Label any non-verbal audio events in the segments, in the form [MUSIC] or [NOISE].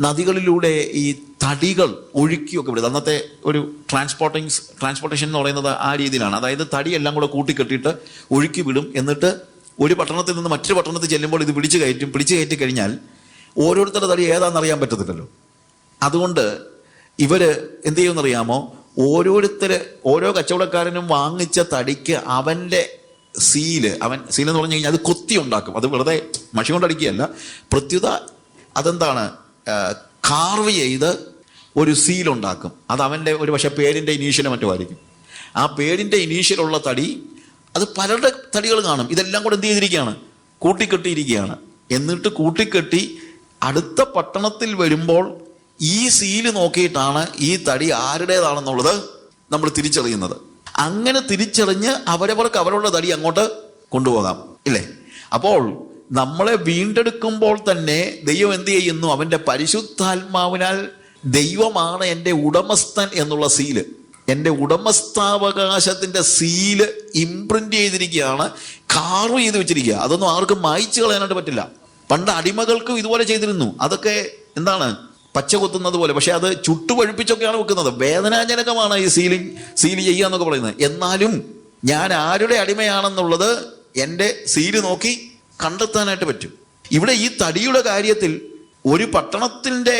നദികളിലൂടെ ഈ തടികൾ ഒഴുക്കിയൊക്കെ വിടുന്നത് അന്നത്തെ ഒരു ട്രാൻസ്പോർട്ടിങ് ട്രാൻസ്പോർട്ടേഷൻ എന്ന് പറയുന്നത് ആ രീതിയിലാണ്. അതായത് തടി എല്ലാം കൂടെ കൂട്ടിക്കെട്ടിയിട്ട് ഒഴുക്കി വിടും. എന്നിട്ട് ഒരു പട്ടണത്തിൽ നിന്ന് മറ്റൊരു പട്ടണത്തിൽ ചെല്ലുമ്പോൾ ഇത് പിടിച്ചു കയറ്റും. പിടിച്ചു കയറ്റി കഴിഞ്ഞാൽ ഓരോരുത്തരുടെ തടി ഏതാണെന്ന് അറിയാൻ പറ്റത്തില്ലല്ലോ. അതുകൊണ്ട് ഇവർ എന്ത് ചെയ്യുമെന്നറിയാമോ ഓരോരുത്തർ ഓരോ കച്ചവടക്കാരനും വാങ്ങിച്ച തടിക്ക് അവന്റെ സീൽ അവൻ സീൽ എന്ന് പറഞ്ഞു കഴിഞ്ഞാൽ അത് കൊത്തി ഉണ്ടാക്കും. അത് വെറുതെ മഷി കൊണ്ടടിക്കുകയല്ല പ്രത്യുത അതെന്താണ്? കാർവ് ചെയ്ത് ഒരു സീൽ ഉണ്ടാക്കും. അത് അവന്റെ ഒരു പക്ഷേ പേരിന്റെ ഇനീഷ്യലും മറ്റോ ആയിരിക്കും ആ പേരിന്റെ ഇനീഷ്യലുള്ള തടി അത് പലരുടെ തടികൾ കാണും. ഇതെല്ലാം കൂടെ എന്ത് ചെയ്തിരിക്കുകയാണ്? കൂട്ടിക്കെട്ടിയിരിക്കുകയാണ്. എന്നിട്ട് കൂട്ടിക്കെട്ടി അടുത്ത പട്ടണത്തിൽ വരുമ്പോൾ ഈ സീൽ നോക്കിയിട്ടാണ് ഈ തടി ആരുടേതാണെന്നുള്ളത് നമ്മൾ തിരിച്ചറിയുന്നത്. അങ്ങനെ തിരിച്ചറിഞ്ഞ് അവരവർക്ക് അവരുടെ തടി അങ്ങോട്ട് കൊണ്ടുപോകാം. ഇല്ലേ? അപ്പോൾ നമ്മളെ വീണ്ടെടുക്കുമ്പോൾ തന്നെ ദൈവം എന്ത് ചെയ്യുന്നു? അവന്റെ പരിശുദ്ധാത്മാവിനാൽ ദൈവമാണ് എന്റെ ഉടമസ്ഥൻ എന്നുള്ള സീൽ. എന്റെ ഉടമസ്ഥാവകാശത്തിന്റെ സീൽ ഇംപ്രിന്റ് ചെയ്തിരിക്കുകയാണ് കാർവ് ചെയ്ത് വെച്ചിരിക്കുക അതൊന്നും ആർക്കും മായ്ച്ചു കളയാനായിട്ട് പറ്റില്ല. പണ്ട് അടിമകൾക്കും ഇതുപോലെ ചെയ്തിരുന്നു. അതൊക്കെ എന്താണ്? പച്ച കുത്തുന്നത് പോലെ. പക്ഷെ അത് ചുട്ടുപഴുപ്പിച്ചൊക്കെയാണ് വെക്കുന്നത്. വേദനാജനകമാണ് ഈ സീലിംഗ് സീൽ ചെയ്യുക എന്നൊക്കെ പറയുന്നത്. എന്നാലും ഞാൻ ആരുടെ അടിമയാണെന്നുള്ളത് എന്റെ സീൽ നോക്കി കണ്ടെത്താനായിട്ട് പറ്റും. ഇവിടെ ഈ തടിയുടെ കാര്യത്തിൽ ഒരു പട്ടണത്തിന്റെ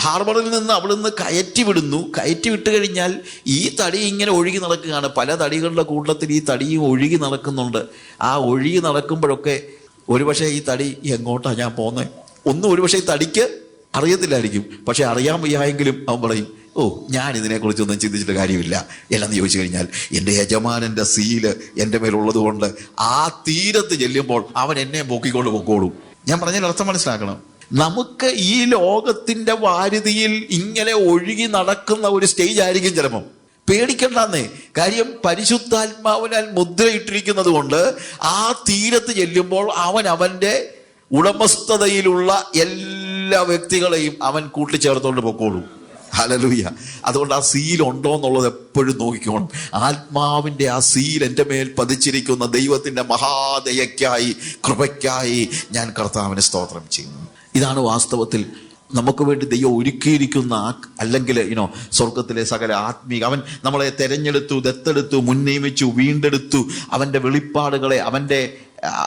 ഹാർബറിൽ നിന്ന് അവിടെ നിന്ന് കയറ്റി വിടുന്നു. കയറ്റി വിട്ട് കഴിഞ്ഞാൽ ഈ തടി ഇങ്ങനെ ഒഴുകി നടക്കുകയാണ്. പല തടികളുടെ കൂട്ടത്തിൽ ഈ തടിയും ഒഴുകി നടക്കുന്നുണ്ട്. ആ ഒഴുകി നടക്കുമ്പോഴൊക്കെ ഒരുപക്ഷെ ഈ തടി എങ്ങോട്ടാണ് ഞാൻ പോകുന്നത് ഒന്നും ഒരുപക്ഷെ ഈ തടിക്ക് അറിയത്തില്ലായിരിക്കും. പക്ഷെ അറിയാൻ വയ്യായെങ്കിലും അവൻ പറയും ഓ ഞാൻ ഇതിനെക്കുറിച്ചൊന്നും ചിന്തിച്ചിട്ട് കാര്യമില്ല. എല്ലാം ചോദിച്ചു കഴിഞ്ഞാൽ എന്റെ യജമാനന്റെ സീൽ എന്റെ മേലുള്ളത് കൊണ്ട് ആ തീരത്ത് ചെല്ലുമ്പോൾ അവൻ എന്നെ പൊക്കിക്കൊണ്ട് പൊക്കോളും. ഞാൻ പറഞ്ഞതിൽ അർത്ഥം മനസ്സിലാക്കണം. നമുക്ക് ഈ ലോകത്തിന്റെ വാരുതിയിൽ ഇങ്ങനെ ഒഴുകി നടക്കുന്ന ഒരു സ്റ്റേജ് ആയിരിക്കും ചിലപ്പം. പേടിക്കണ്ടെന്നേ. കാര്യം പരിശുദ്ധാത്മാവിനാൽ മുദ്രയിട്ടിരിക്കുന്നത് കൊണ്ട് ആ തീരത്ത് ചെല്ലുമ്പോൾ അവൻ അവന്റെ ഉടമസ്ഥതയിലുള്ള എല്ലാ വ്യക്തികളെയും അവൻ കൂട്ടിച്ചേർത്തുകൊണ്ട് പൊക്കോളും. ഹലലൂയ അതുകൊണ്ട് ആ സീൽ ഉണ്ടോ എന്നുള്ളത് എപ്പോഴും നോക്കിക്കോണം. ആത്മാവിന്റെ ആ സീൽ എന്റെ മേൽ പതിച്ചിരിക്കുന്ന ദൈവത്തിന്റെ മഹാദയക്കായി കൃപയ്ക്കായി ഞാൻ കർത്താവിനെ സ്തോത്രം ചെയ്യുന്നു. ഇതാണ് വാസ്തവത്തിൽ നമുക്ക് വേണ്ടി ദൈവം ഒരുക്കിയിരിക്കുന്ന അല്ലെങ്കിൽ ഇനോ സ്വർഗത്തിലെ സകല ആത്മീക അവൻ നമ്മളെ തെരഞ്ഞെടുത്തു ദത്തെടുത്തു മുൻനിയമിച്ചു വീണ്ടെടുത്തു. അവന്റെ വെളിപ്പാടുകളെ അവന്റെ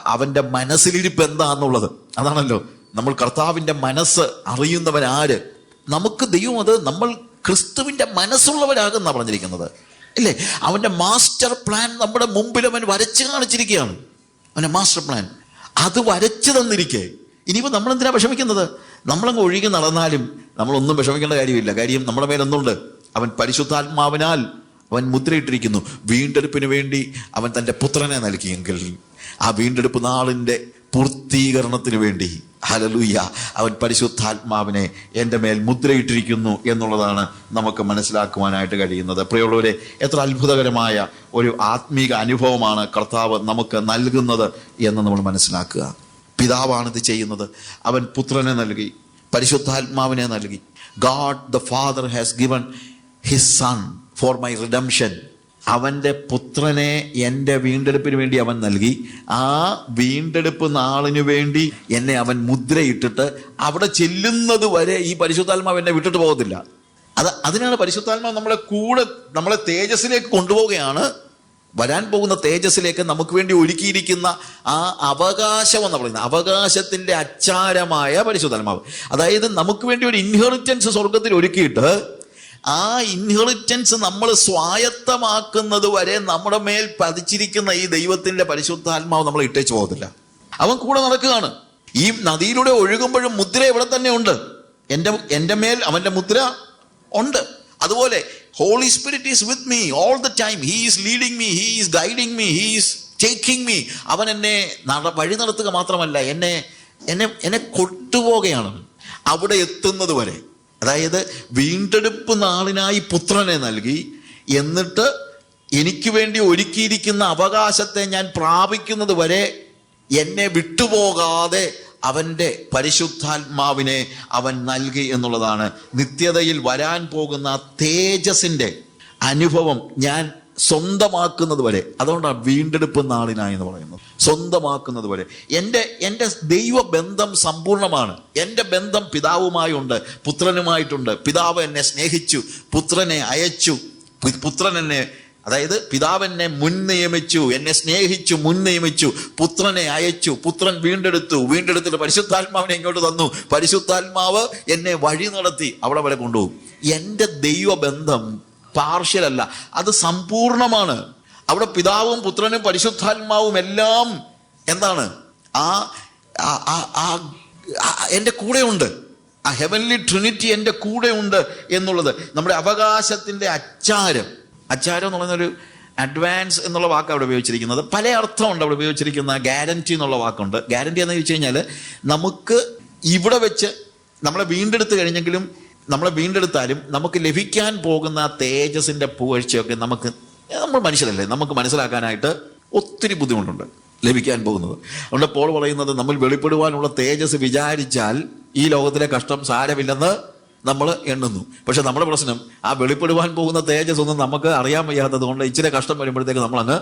അവന്റെ മനസ്സിലിരിപ്പ് എന്താന്നുള്ളത്. അതാണല്ലോ. നമ്മൾ കർത്താവിന്റെ മനസ്സ് അറിയുന്നവൻ ആര് നമുക്ക് ദൈവം അത് നമ്മൾ ക്രിസ്തുവിന്റെ മനസ്സുള്ളവരാകുന്ന പറഞ്ഞിരിക്കുന്നത്. ഇല്ലേ? അവന്റെ മാസ്റ്റർ പ്ലാൻ നമ്മുടെ മുമ്പിൽ അവൻ വരച്ച് കാണിച്ചിരിക്കുകയാണ്. അവന്റെ മാസ്റ്റർ പ്ലാൻ. അത് വരച്ചു തന്നിരിക്കേ. ഇനിയിപ്പോൾ നമ്മൾ എന്തിനാ വിഷമിക്കുന്നത്? നമ്മളങ്ങ് ഒഴുകി നടന്നാലും നമ്മളൊന്നും വിഷമിക്കേണ്ട കാര്യമില്ല. കാര്യം നമ്മുടെ മേലൊന്നുണ്ട് അവൻ പരിശുദ്ധാത്മാവിനാൽ അവൻ മുദ്രയിട്ടിരിക്കുന്നു. വീണ്ടെടുപ്പിന് വേണ്ടി അവൻ തന്റെ പുത്രനെ നൽകിയെങ്കിൽ ആ വീണ്ടെടുപ്പ് നാളിന്റെ പൂർത്തീകരണത്തിന് വേണ്ടി ഹലലൂയ അവൻ പരിശുദ്ധാത്മാവിനെ എന്റെ മേൽ മുദ്രയിട്ടിരിക്കുന്നു എന്നുള്ളതാണ് നമുക്ക് മനസ്സിലാക്കുവാനായിട്ട് കഴിയുന്നത്. പ്രിയമുള്ളവരെ എത്ര അത്ഭുതകരമായ ഒരു ആത്മീക അനുഭവമാണ് കർത്താവ് നമുക്ക് നൽകുന്നത് എന്ന് നമ്മൾ മനസ്സിലാക്കുക. പിതാവാണ് ഇത് ചെയ്യുന്നത്. അവൻ പുത്രനെ നൽകി പരിശുദ്ധാത്മാവിനെ നൽകി. God the father has given his son for my redemption അവന്റെ പുത്രനെ എന്റെ വീണ്ടെടുപ്പിന് വേണ്ടി അവൻ നൽകി. ആ വീണ്ടെടുപ്പ് നാളിനു വേണ്ടി എന്നെ അവൻ മുദ്രയിട്ടിട്ട് അവിടെ ചെല്ലുന്നത് വരെ ഈ പരിശുദ്ധാത്മാവ് എന്നെ വിട്ടിട്ട് പോകത്തില്ല. അത് അതിനാണ് പരിശുദ്ധാത്മാവ് നമ്മളെ കൂടെ നമ്മളെ തേജസ്സിലേക്ക് കൊണ്ടുപോവുകയാണ്. വരാൻ പോകുന്ന തേജസ്സിലേക്ക് നമുക്ക് വേണ്ടി ഒരുക്കിയിരിക്കുന്ന ആ അവകാശം എന്ന് പറയുന്നത് അവകാശത്തിന്റെ അച്ചാരമായ പരിശുദ്ധാത്മാവ്. അതായത് നമുക്ക് വേണ്ടി ഒരു ഇൻഹെറിറ്റൻസ് സ്വർഗത്തിൽ ഒരുക്കിയിട്ട് ആ ഇൻഹെറിറ്റൻസ് നമ്മൾ സ്വായത്തമാക്കുന്നത് വരെ നമ്മുടെ മേൽ പതിച്ചിരിക്കുന്ന ഈ ദൈവത്തിന്റെ പരിശുദ്ധാത്മാവ് നമ്മൾ ഇട്ടേച്ച് പോകത്തില്ല. അവൻ കൂടെ നടക്കുകയാണ്. ഈ നദിയിലൂടെ ഒഴുകുമ്പോഴും മുദ്ര ഇവിടെ തന്നെ ഉണ്ട്. എന്റെ എന്റെ മേൽ അവന്റെ മുദ്ര ഉണ്ട്. അതുപോലെ holy spirit is with me all the time he is leading me he is guiding me he is taking me അവൻ എന്നെ വഴി നടത്തുക മാത്രമല്ല എന്നെ എന്നെ എന്നെ കൊട്ടുപോകുകയാണ് അവിടെ എത്തുന്നത് വരെ. അതായത് വീണ്ടെടുപ്പ് നാളിനായി പുത്രനെ നൽകി എന്നിട്ട് എനിക്ക് വേണ്ടി ഒരുക്കിയിരിക്കുന്ന അവകാശത്തെ ഞാൻ പ്രാപിക്കുന്നത് വരെ എന്നെ വിട്ടുപോകാതെ അവന്റെ പരിശുദ്ധാത്മാവിനെ അവൻ നൽകി എന്നുള്ളതാണ്. നിത്യതയിൽ വരാൻ പോകുന്ന തേജസിന്റെ അനുഭവം ഞാൻ സ്വന്തമാക്കുന്നത് വരെ. അതുകൊണ്ടാണ് വീണ്ടെടുപ്പ് നാളിനായി എന്ന് പറയുന്നത്. സ്വന്തമാക്കുന്നത് വരെ. എന്റെ എന്റെ ദൈവബന്ധം സമ്പൂർണമാണ് എന്റെ ബന്ധം പിതാവുമായുണ്ട് പുത്രനുമായിട്ടുണ്ട്. പിതാവ് എന്നെ സ്നേഹിച്ചു പുത്രനെ അയച്ചു പുത്രൻ എന്നെ അതായത് പിതാവ് എന്നെ മുൻ നിയമിച്ചു എന്നെ സ്നേഹിച്ചു മുൻ നിയമിച്ചു പുത്രനെ അയച്ചു പുത്രൻ വീണ്ടെടുത്തു വീണ്ടെടുത്തിട്ട് പരിശുദ്ധാത്മാവിനെ ഇങ്ങോട്ട് തന്നു. പരിശുദ്ധാത്മാവ് എന്നെ വഴി നടത്തി അവിടെ വരെ കൊണ്ടുപോകും. എന്റെ ദൈവബന്ധം പാർഷ്യൽ അല്ല അത് സമ്പൂർണമാണ്. അവിടെ പിതാവും പുത്രനും പരിശുദ്ധാത്മാവും എല്ലാം എന്താണ്? ആ എന്റെ കൂടെയുണ്ട്. ആ ഹെവൻലി ട്രിനിറ്റി എന്റെ കൂടെയുണ്ട് എന്നുള്ളത്. നമ്മുടെ അവകാശത്തിന്റെ അച്ചാരം. അച്ചാരം എന്ന് പറയുന്നൊരു അഡ്വാൻസ് എന്നുള്ള വാക്ക് അവിടെ ഉപയോഗിച്ചിരിക്കുന്നത്. പല അർത്ഥമുണ്ട് അവിടെ ഉപയോഗിച്ചിരിക്കുന്ന ഗ്യാരണ്ടി എന്നുള്ള വാക്കുണ്ട്. ഗ്യാരണ്ടി എന്ന് ചോദിച്ചു കഴിഞ്ഞാൽ നമുക്ക് ഇവിടെ വെച്ച് നമ്മളെ വീണ്ടെടുത്ത് കഴിഞ്ഞെങ്കിലും നമ്മളെ വീണ്ടെടുത്താലും നമുക്ക് ലഭിക്കാൻ പോകുന്ന തേജസിന്റെ പുകഴ്ചയൊക്കെ നമുക്ക് നമ്മൾ മനുഷ്യരല്ലേ? നമുക്ക് മനസ്സിലാക്കാനായിട്ട് ഒത്തിരി ബുദ്ധിമുട്ടുണ്ട് ലഭിക്കാൻ പോകുന്നത്. അതുകൊണ്ട് പോൾ പറയുന്നത് നമ്മൾ വെളിപ്പെടുവാനുള്ള തേജസ് വിചാരിച്ചാൽ ഈ ലോകത്തിലെ കഷ്ടം സാരമില്ലെന്ന് നമ്മൾ എണ്ണുന്നു. പക്ഷെ നമ്മുടെ പ്രശ്നം ആ വെളിപ്പെടുവാൻ പോകുന്ന തേജസ് ഒന്നും നമുക്ക് അറിയാൻ വയ്യാത്തത് കൊണ്ട് ഇച്ചിരി കഷ്ടം വരുമ്പോഴത്തേക്ക് നമ്മളങ്ങ്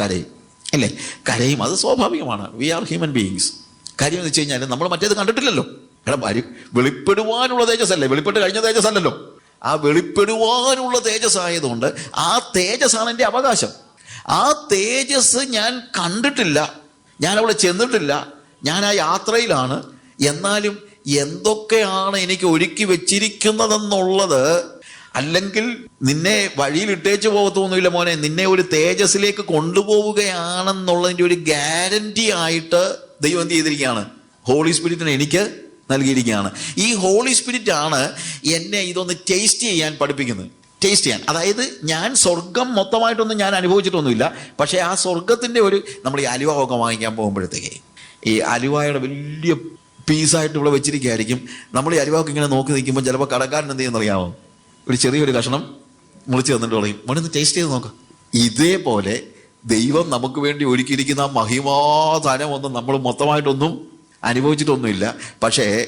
കരയും. അല്ലേ? കരയും. അത് സ്വാഭാവികമാണ്. വി ആർ ഹ്യൂമൻ ബീയിങ്സ് കാര്യം എന്ന് വെച്ച് കഴിഞ്ഞാൽ നമ്മൾ മറ്റേത് കണ്ടിട്ടില്ലല്ലോ. വരും വെളിപ്പെടുവാനുള്ള തേജസ് അല്ലേ വെളിപ്പെട്ട് കഴിഞ്ഞ തേജസ് അല്ലല്ലോ ആ വെളിപ്പെടുവാനുള്ള തേജസ് ആയതുകൊണ്ട് ആ തേജസ്സാണ് എന്റെ അവകാശം. ആ തേജസ് ഞാൻ കണ്ടിട്ടില്ല. ഞാൻ അവിടെ ചെന്നിട്ടില്ല. ഞാൻ ആ യാത്രയിലാണ്. എന്നാലും എന്തൊക്കെയാണ് എനിക്ക് ഒരുക്കി വെച്ചിരിക്കുന്നതെന്നുള്ളത് അല്ലെങ്കിൽ നിന്നെ വഴിയിൽ ഇട്ടേച്ച് പോകത്തൊന്നുമില്ല മോനെ. നിന്നെ ഒരു തേജസ്സിലേക്ക് കൊണ്ടുപോവുകയാണെന്നുള്ളതിന്റെ ഒരു ഗ്യാരണ്ടി ആയിട്ട് ദൈവം എന്ത് ചെയ്തിരിക്കുകയാണ്? ഹോളി സ്പിരിറ്റിനെ എനിക്ക് നൽകിയിരിക്കുകയാണ്. ഈ ഹോളി സ്പിരിറ്റ് ആണ് എന്നെ ഇതൊന്ന് ടേസ്റ്റ് ചെയ്യാൻ പഠിപ്പിക്കുന്നത്. ടേസ്റ്റ് ചെയ്യാൻ. അതായത് ഞാൻ സ്വർഗം മൊത്തമായിട്ടൊന്നും ഞാൻ അനുഭവിച്ചിട്ടൊന്നുമില്ല. പക്ഷേ ആ സ്വർഗത്തിന്റെ ഒരു നമ്മൾ ഈ അലുവ ഒക്കെ വാങ്ങിക്കാൻ പോകുമ്പോഴത്തേക്ക് ഈ അലുവായുടെ വലിയ പീസായിട്ട് ഇവിടെ വെച്ചിരിക്കുകയായിരിക്കും. നമ്മൾ ഈ അലുവൊക്കെ ഇങ്ങനെ നോക്കി നിൽക്കുമ്പോൾ ചിലപ്പോൾ കടക്കാരൻ എന്ത് ചെയ്യുന്നറിയാമോ ഒരു ചെറിയൊരു കഷണം മുളിച്ച് തന്നിട്ട് പറയും മോനൊന്ന് ടേസ്റ്റ് ചെയ്ത് നോക്കാം. ഇതേപോലെ ദൈവം നമുക്ക് വേണ്ടി ഒരുക്കിയിരിക്കുന്ന ആ മഹിമാധനമൊന്നും നമ്മൾ മൊത്തമായിട്ടൊന്നും അനുഭവിച്ചിട്ടൊന്നുമില്ല. പക്ഷേ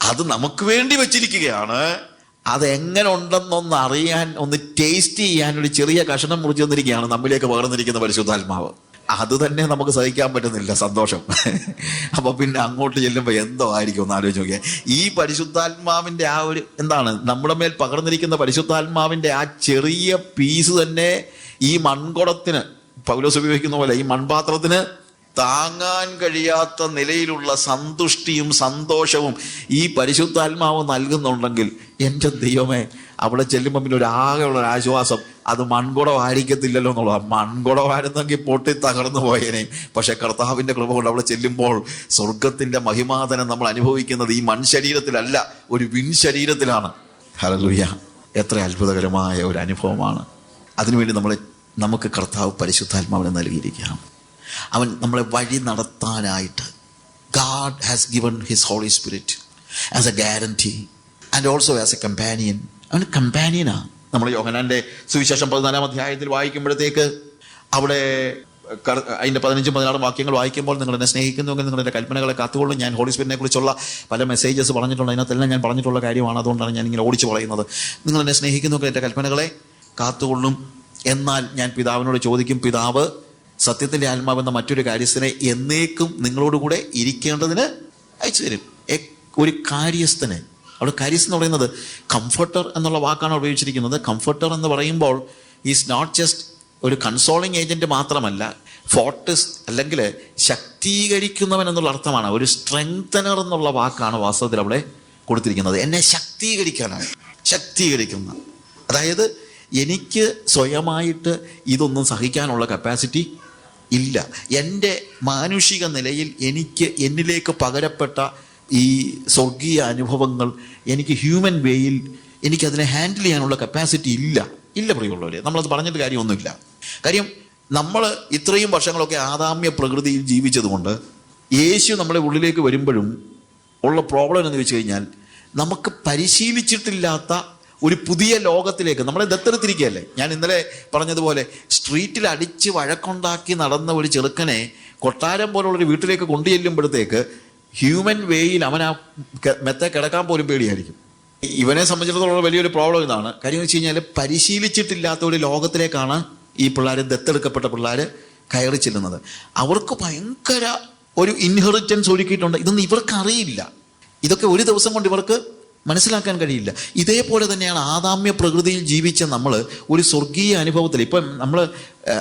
അത് നമുക്ക് വേണ്ടി വെച്ചിരിക്കുകയാണ്. അതെങ്ങനെ ഉണ്ടെന്നൊന്ന് അറിയാൻ ഒന്ന് ടേസ്റ്റ് ചെയ്യാൻ ഒരു ചെറിയ കഷണം മുറിച്ചു തന്നിരിക്കുകയാണ് നമ്മിലേക്ക് പകർന്നിരിക്കുന്ന പരിശുദ്ധാത്മാവ്. അത് തന്നെ നമുക്ക് സഹിക്കാൻ പറ്റുന്നില്ല സന്തോഷം. [LAUGHS] അപ്പോൾ പിന്നെ അങ്ങോട്ട് ചെല്ലുമ്പോൾ എന്തോ ആയിരിക്കും ഒന്ന് ആലോചിച്ച് നോക്കിയാൽ ഈ പരിശുദ്ധാത്മാവിന്റെ ആ ഒരു എന്താണ് നമ്മുടെ മേൽ പകർന്നിരിക്കുന്ന പരിശുദ്ധാത്മാവിന്റെ ആ ചെറിയ പീസ് തന്നെ ഈ മൺകുടത്തിന് പൗലോസ് ഉപയോഗിക്കുന്ന പോലെ ഈ മൺപാത്രത്തിന് താങ്ങാൻ കഴിയാത്ത നിലയിലുള്ള സന്തുഷ്ടിയും സന്തോഷവും ഈ പരിശുദ്ധാത്മാവ് നൽകുന്നുണ്ടെങ്കിൽ എന്റെ ദൈവമേ അവിടെ ചെല്ലുമ്പോൾ പിന്നെ ഒരു ആകെയുള്ള ആശ്വാസം. അത് മൺകുടമായിരിക്കത്തില്ലല്ലോ എന്നുള്ളത്. മൺകുടമായിരുന്നെങ്കിൽ പൊട്ടി തകർന്നു പോയേനെ. പക്ഷെ കർത്താവിന്റെ കൃപ കൊണ്ട് അവിടെ ചെല്ലുമ്പോൾ സ്വർഗത്തിന്റെ മഹിമാതനം നമ്മൾ അനുഭവിക്കുന്നത് ഈ മൺശരീരത്തിലല്ല ഒരു വിൺ ശരീരത്തിലാണ് ഹലലുയ്യ എത്ര അത്ഭുതകരമായ ഒരു അനുഭവമാണ്. അതിനുവേണ്ടി നമ്മൾ നമുക്ക് കർത്താവ് പരിശുദ്ധാത്മാവിനെ നൽകിയിരിക്കുകയാണ്. അവൻ നമ്മളെ വഴി നടത്താനായിട്ട് God has given his holy spirit as a guarantee and also as a companion അവൻ കമ്പാനിയനാണ് നമ്മൾ യോഹനാന്റെ സുവിശേഷം പതിനാലാം അധ്യായത്തിൽ വായിക്കുമ്പോഴത്തേക്ക് അവിടെ അതിന്റെ പതിനഞ്ചും പതിനാറും വാക്യങ്ങൾ വായിക്കുമ്പോൾ നിങ്ങൾ എന്നെ സ്നേഹിക്കുന്നുവെങ്കിൽ നിങ്ങളുടെ കൽപ്പനകളെ കാത്തുകൊള്ളും. ഞാൻ ഹോളി സ്പിരിറ്റിനെ കുറിച്ചുള്ള പല മെസ്സേജസ് പറഞ്ഞിട്ടുണ്ട്. അതിനകത്തെല്ലാം ഞാൻ പറഞ്ഞിട്ടുള്ള കാര്യമാണ്. അതുകൊണ്ടാണ് ഞാൻ ഇങ്ങനെ ഓടിച്ചു പറയുന്നത്. നിങ്ങൾ എന്നെ സ്നേഹിക്കുന്നുവെങ്കിൽ എന്റെ കൽപ്പനകളെ കാത്തുകൊള്ളും. എന്നാൽ ഞാൻ പിതാവിനോട് ചോദിക്കും പിതാവ് സത്യത്തിന്റെ ആത്മാവെന്ന മറ്റൊരു കാര്യസ്ഥനെ എന്നേക്കും നിങ്ങളോടുകൂടെ ഇരിക്കേണ്ടതിന് അയച്ചു തരും. ഒരു കാര്യസ്ഥനെ അവിടെ കാര്യസ്ഥൻ എന്ന് പറയുന്നത് കംഫർട്ടർ എന്നുള്ള വാക്കാണ് ഉപയോഗിച്ചിരിക്കുന്നത്. കംഫർട്ടർ എന്ന് പറയുമ്പോൾ ഈസ് നോട്ട് ജസ്റ്റ് ഒരു കൺസോളിങ് ഏജന്റ് മാത്രമല്ല ഫോർട്ടിസ് അല്ലെങ്കിൽ ശക്തീകരിക്കുന്നവൻ എന്നുള്ള അർത്ഥമാണ്. ഒരു സ്ട്രെങ്തനർ എന്നുള്ള വാക്കാണ് വാസ്തവത്തിൽ അവിടെ കൊടുത്തിരിക്കുന്നത്. എന്നെ ശക്തീകരിക്കാനാണ് ശക്തീകരിക്കുന്ന. അതായത് എനിക്ക് സ്വയമായിട്ട് ഇതൊന്നും സഹിക്കാനുള്ള കപ്പാസിറ്റി ഇല്ല. എന്റെ മാനുഷിക നിലയിൽ എനിക്ക് എന്നിലേക്ക് പകരപ്പെട്ട ഈ സ്വർഗീയ അനുഭവങ്ങൾ എനിക്ക് ഹ്യൂമൻ വേയിൽ എനിക്കതിനെ ഹാൻഡിൽ ചെയ്യാനുള്ള കപ്പാസിറ്റി ഇല്ല. ഇല്ല പ്രിയമുള്ളവരെ നമ്മളത് പറഞ്ഞിട്ട് കാര്യമൊന്നുമില്ല. കാര്യം നമ്മൾ ഇത്രയും വർഷങ്ങളൊക്കെ ആദാമ്യ പ്രകൃതിയിൽ ജീവിച്ചതുകൊണ്ട് യേശു നമ്മളെ ഉള്ളിലേക്ക് വരുമ്പോഴും ഉള്ള പ്രോബ്ലം എന്ന് വെച്ച് കഴിഞ്ഞാൽ നമുക്ക് പരിശീലിച്ചിട്ടില്ലാത്ത ഒരു പുതിയ ലോകത്തിലേക്ക്. നമ്മളെ ദത്തെടുത്തിരിക്കുകയല്ലേ? ഞാൻ ഇന്നലെ പറഞ്ഞതുപോലെ സ്ട്രീറ്റിൽ അടിച്ച് വഴക്കുണ്ടാക്കി നടന്ന ഒരു ചെറുക്കനെ കൊട്ടാരം പോലുള്ളൊരു വീട്ടിലേക്ക് കൊണ്ടുചെല്ലുമ്പോഴത്തേക്ക് ഹ്യൂമൻ വേയിൽ അവൻ ആ മെത്ത കിടക്കാൻ പോലും പേടിയായിരിക്കും. ഇവനെ സംബന്ധിച്ചിടത്തോളം വലിയൊരു പ്രോബ്ലം ഇതാണ്. കാര്യം വെച്ച് കഴിഞ്ഞാൽ പരിശീലിച്ചിട്ടില്ലാത്ത ഒരു ലോകത്തിലേക്കാണ് ഈ പിള്ളേർ ദത്തെടുക്കപ്പെട്ട പിള്ളേർ കയറി ചെല്ലുന്നത്. അവർക്ക് ഭയങ്കര ഒരു ഇൻഹെറിറ്റൻസ് ഒരുക്കിയിട്ടുണ്ട്. ഇതൊന്നും ഇവർക്ക് അറിയില്ല ഇതൊക്കെ ഒരു ദിവസം കൊണ്ട് ഇവർക്ക് മനസ്സിലാക്കാൻ കഴിയില്ല. ഇതേപോലെ തന്നെയാണ് ആദാമ്യ പ്രകൃതിയിൽ ജീവിച്ച നമ്മൾ ഒരു സ്വർഗീയ അനുഭവത്തിൽ. ഇപ്പം നമ്മൾ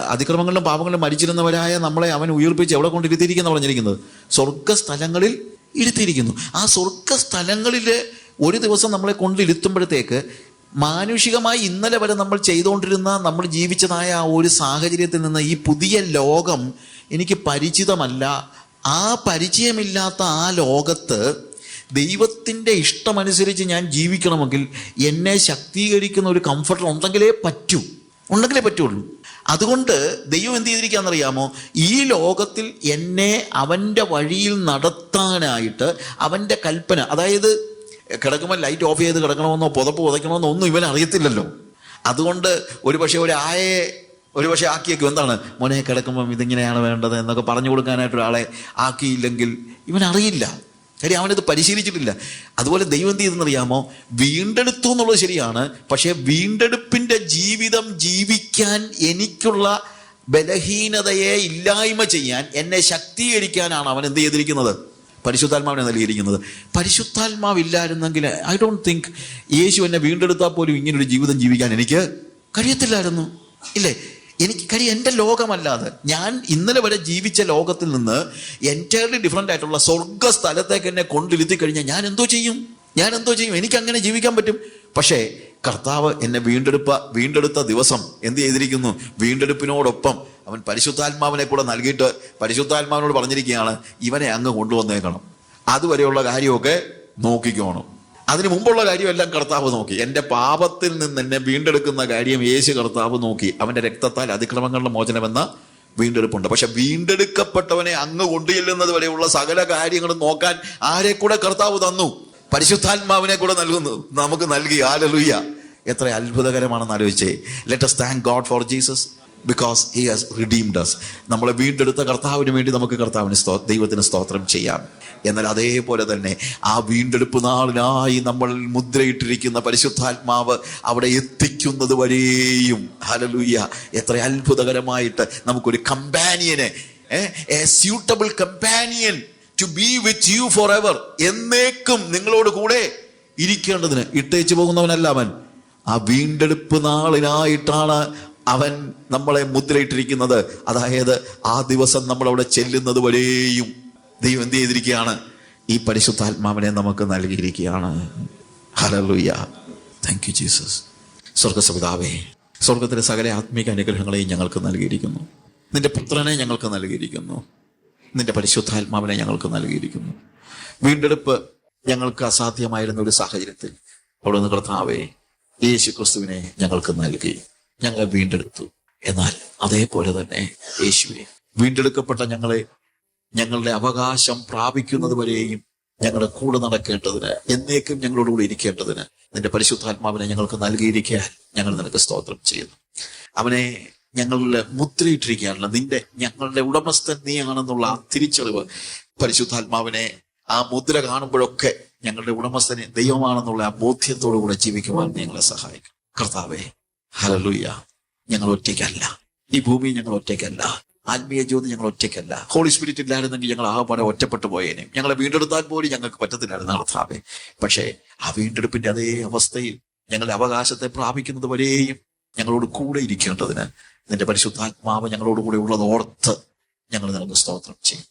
അതിക്രമങ്ങളിലും പാപങ്ങളിലും മരിച്ചിരുന്നവരായ നമ്മളെ അവൻ ഉയർപ്പിച്ച് എവിടെ കൊണ്ട് ഇരുത്തിയിരിക്കുന്ന പറഞ്ഞിരിക്കുന്നത്? സ്വർഗ സ്ഥലങ്ങളിൽ ഇരുത്തിയിരിക്കുന്നു. ആ സ്വർഗ സ്ഥലങ്ങളിൽ ഒരു ദിവസം നമ്മളെ കൊണ്ടിരുത്തുമ്പോഴത്തേക്ക് മാനുഷികമായി ഇന്നലെ വരെ നമ്മൾ ചെയ്തുകൊണ്ടിരുന്ന നമ്മൾ ജീവിച്ചതായ ആ ഒരു സാഹചര്യത്തിൽ നിന്ന് ഈ പുതിയ ലോകം എനിക്ക് പരിചിതമല്ല. ആ പരിചയമില്ലാത്ത ആ ലോകത്ത് ദൈവത്തിന്റെ ഇഷ്ടമനുസരിച്ച് ഞാൻ ജീവിക്കണമെങ്കിൽ എന്നെ ശക്തീകരിക്കുന്ന ഒരു കംഫർട്ടർ ഉണ്ടെങ്കിലേ പറ്റൂ. ഉണ്ടെങ്കിലേ പറ്റുള്ളൂ. അതുകൊണ്ട് ദൈവം എന്ത് ചെയ്തിരിക്കുകയെന്നറിയാമോ ഈ ലോകത്തിൽ എന്നെ അവന്റെ വഴിയിൽ നടത്താനായിട്ട് അവന്റെ കൽപ്പന അതായത് കിടക്കുമ്പോൾ ലൈറ്റ് ഓഫ് ചെയ്ത് കിടക്കണമെന്നോ പുതപ്പ് പുതയ്ക്കണമെന്നോ ഒന്നും ഇവൻ അറിയത്തില്ലല്ലോ. അതുകൊണ്ട് ഒരു പക്ഷേ ഒരു ആയെ ഒരു പക്ഷേ ആക്കിയേക്കും. എന്താണ്? മോനെ കിടക്കുമ്പം ഇതിങ്ങനെയാണ് വേണ്ടത് എന്നൊക്കെ പറഞ്ഞു കൊടുക്കാനായിട്ട് ഒരാളെ ആക്കിയില്ലെങ്കിൽ ഇവൻ അറിയില്ല കാര്യം അവനത് പരിശീലിച്ചിട്ടില്ല. അതുപോലെ ദൈവം എന്ത് ചെയ്തെന്നറിയാമോ? വീണ്ടെടുത്തു എന്നുള്ളത് ശരിയാണ് പക്ഷേ വീണ്ടെടുപ്പിന്റെ ജീവിതം ജീവിക്കാൻ എനിക്കുള്ള ബലഹീനതയെ ഇല്ലായ്മ ചെയ്യാൻ എന്നെ ശക്തീകരിക്കാനാണ് അവൻ എന്ത് ചെയ്തിരിക്കുന്നത്? പരിശുദ്ധാത്മാവിനെ നൽകിയിരിക്കുന്നത്. പരിശുദ്ധാത്മാവില്ലായിരുന്നെങ്കിൽ ഐ ഡോണ്ട് തിങ്ക് യേശു എന്നെ വീണ്ടെടുത്താൽ പോലും ഇങ്ങനൊരു ജീവിതം ജീവിക്കാൻ എനിക്ക് കഴിയത്തില്ലായിരുന്നു. ഇല്ലേ? എനിക്ക് കഴിയും എന്റെ ലോകമല്ലാതെ. ഞാൻ ഇന്നലെ വരെ ജീവിച്ച ലോകത്തിൽ നിന്ന് എന്റയർലി ഡിഫറെന്റ് ആയിട്ടുള്ള സ്വർഗ സ്ഥലത്തേക്ക് എന്നെ കൊണ്ടിരുത്തി കഴിഞ്ഞാൽ ഞാൻ എന്തോ ചെയ്യും? ഞാൻ എന്തോ ചെയ്യും? എനിക്ക് അങ്ങനെ ജീവിക്കാൻ പറ്റും. പക്ഷേ കർത്താവ് എന്നെ വീണ്ടെടുപ്പ വീണ്ടെടുത്ത ദിവസം എന്ത് ചെയ്തിരിക്കുന്നു? വീണ്ടെടുപ്പിനോടൊപ്പം അവൻ പരിശുദ്ധാത്മാവിനെ കൂടെ നൽകിയിട്ട് പരിശുദ്ധാത്മാവിനോട് പറഞ്ഞിരിക്കുകയാണ് ഇവനെ അങ്ങ് കൊണ്ടുവന്നേക്കണം. അതുവരെയുള്ള കാര്യമൊക്കെ നോക്കിക്കോണം. അതിന് മുമ്പുള്ള കാര്യമെല്ലാം കർത്താവ് നോക്കി. എന്റെ പാപത്തിൽ നിന്ന് എന്നെ വീണ്ടെടുക്കുന്ന കാര്യം യേശു കർത്താവ് നോക്കി. അവന്റെ രക്തത്താൽ അതിക്രമങ്ങളുടെ മോചനമെന്ന വീണ്ടെടുപ്പുണ്ട്. പക്ഷെ വീണ്ടെടുക്കപ്പെട്ടവനെ അങ്ങ് കൊണ്ടുചെല്ലുന്നത് വരെയുള്ള സകല കാര്യങ്ങളും നോക്കാൻ ആരെ കൂടെ കർത്താവ് തന്നു? പരിശുദ്ധാത്മാവിനെ കൂടെ നൽകുന്നു. നമുക്ക് നൽകി. ആലലുയ്യ എത്ര അത്ഭുതകരമാണെന്ന് ആലോചിച്ചേ. Let's thank God for Jesus because he has redeemed us നമ്മളെ വീണ്ടെടുത്ത കർത്താവിന് വേണ്ടി നമുക്ക് കർത്താവിന് സ്തോ ദൈവത്തിന് സ്തോത്രം ചെയ്യാം. എന്നാൽ അതേപോലെ തന്നെ ആ വീണ്ടെടുപ്പ് നാളിനായി നമ്മൾ മുദ്രയിട്ടിരിക്കുന്ന പരിശുദ്ധാത്മാവ് അവിടെ എത്തിക്കുന്നത് വരെയും ഹലലുയ്യ എത്ര അത്ഭുതകരമായിട്ട് നമുക്കൊരു കമ്പാനിയനെ a suitable companion to be with you for ever എന്നേക്കും നിങ്ങളോട് കൂടെ ഇരിക്കേണ്ടതിന് ഇട്ടേച്ചു പോകുന്നവനല്ല അവൻ. ആ വീണ്ടെടുപ്പ് നാളിനായിട്ടാണ് അവൻ നമ്മളെ മുദ്രയിട്ടിരിക്കുന്നത് അതായത് ആ ദിവസം നമ്മൾ അവിടെ ചെല്ലുന്നത് വരെയും ദൈവം എന്ത് ചെയ്തിരിക്കുകയാണ്? ഈ പരിശുദ്ധാത്മാവിനെ നമുക്ക് നൽകിയിരിക്കുകയാണ്. ഹലലുയ്യ താങ്ക് യു ജീസസ് സ്വർഗസപിതാവേ സ്വർഗത്തിലെ സകല ആത്മീക അനുഗ്രഹങ്ങളെയും ഞങ്ങൾക്ക് നൽകിയിരിക്കുന്നു. നിന്റെ പുത്രനെ ഞങ്ങൾക്ക് നൽകിയിരിക്കുന്നു. നിന്റെ പരിശുദ്ധാത്മാവിനെ ഞങ്ങൾക്ക് നൽകിയിരിക്കുന്നു. വീണ്ടെടുപ്പ് ഞങ്ങൾക്ക് അസാധ്യമായിരുന്ന ഒരു സാഹചര്യത്തിൽ അവിടുന്ന് കർത്താവേ യേശു ക്രിസ്തുവിനെ ഞങ്ങൾക്ക് നൽകി. ഞങ്ങളെ വീണ്ടെടുത്തു. എന്നാൽ അതേപോലെ തന്നെ യേശുവെ വീണ്ടെടുക്കപ്പെട്ട ഞങ്ങളെ ഞങ്ങളുടെ അവകാശം പ്രാപിക്കുന്നത് വരെയും ഞങ്ങളുടെ കൂടെ നടക്കേണ്ടതിന് എന്നേക്കും ഞങ്ങളോടുകൂടി ഇരിക്കേണ്ടതിന് നിന്റെ പരിശുദ്ധാത്മാവിനെ ഞങ്ങൾക്ക് നൽകിയിരിക്കാൻ ഞങ്ങൾ നിനക്ക് സ്തോത്രം ചെയ്യുന്നു. അവനെ ഞങ്ങളിൽ മുദ്രയിട്ടിരിക്കുകയാണല്ലോ. നിന്റെ ഞങ്ങളുടെ ഉടമസ്ഥൻ നീയാണെന്നുള്ള ആ തിരിച്ചറിവ് പരിശുദ്ധാത്മാവിനെ ആ മുദ്ര കാണുമ്പോഴൊക്കെ ഞങ്ങളുടെ ഉടമസ്ഥനെ ദൈവമാണെന്നുള്ള ആ ബോധ്യത്തോടു കൂടെ ജീവിക്കുവാൻ ഞങ്ങളെ സഹായിക്കും. കർത്താവേ ഹലലുയ്യ ഞങ്ങൾ ഒറ്റയ്ക്കല്ല. ഈ ഭൂമി ഞങ്ങൾ ഒറ്റയ്ക്കല്ല. ആത്മീയ ജ്യോതി ഞങ്ങൾ ഒറ്റയ്ക്കല്ല. ഹോളി സ്പിരിറ്റ് ഇല്ലായിരുന്നെങ്കിൽ ഞങ്ങൾ ആകപ്പാടെ ഒറ്റപ്പെട്ടു പോയേനെ. ഞങ്ങളെ വീണ്ടെടുത്താൽ പോലും ഞങ്ങൾക്ക് പറ്റത്തില്ലായിരുന്നു കർത്താവേ. പക്ഷേ ആ വീണ്ടെടുപ്പിന്റെ അതേ അവസ്ഥയിൽ ഞങ്ങളുടെ അവകാശത്തെ പ്രാപിക്കുന്നത് വരെയും ഞങ്ങളോട് കൂടെ ഇരിക്കേണ്ടതിന് നിന്റെ പരിശുദ്ധാത്മാവ് ഞങ്ങളോട് കൂടെ ഉള്ളത് ഓർത്ത് ഞങ്ങൾ നിനക്ക് സ്തോത്രം ചെയ്യും.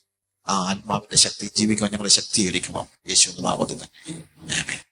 ആ ആത്മാവിന്റെ ശക്തി ജീവിക്കാൻ ഞങ്ങളെ ശക്തീകരിക്കണം യേശു നാമത്തിന്.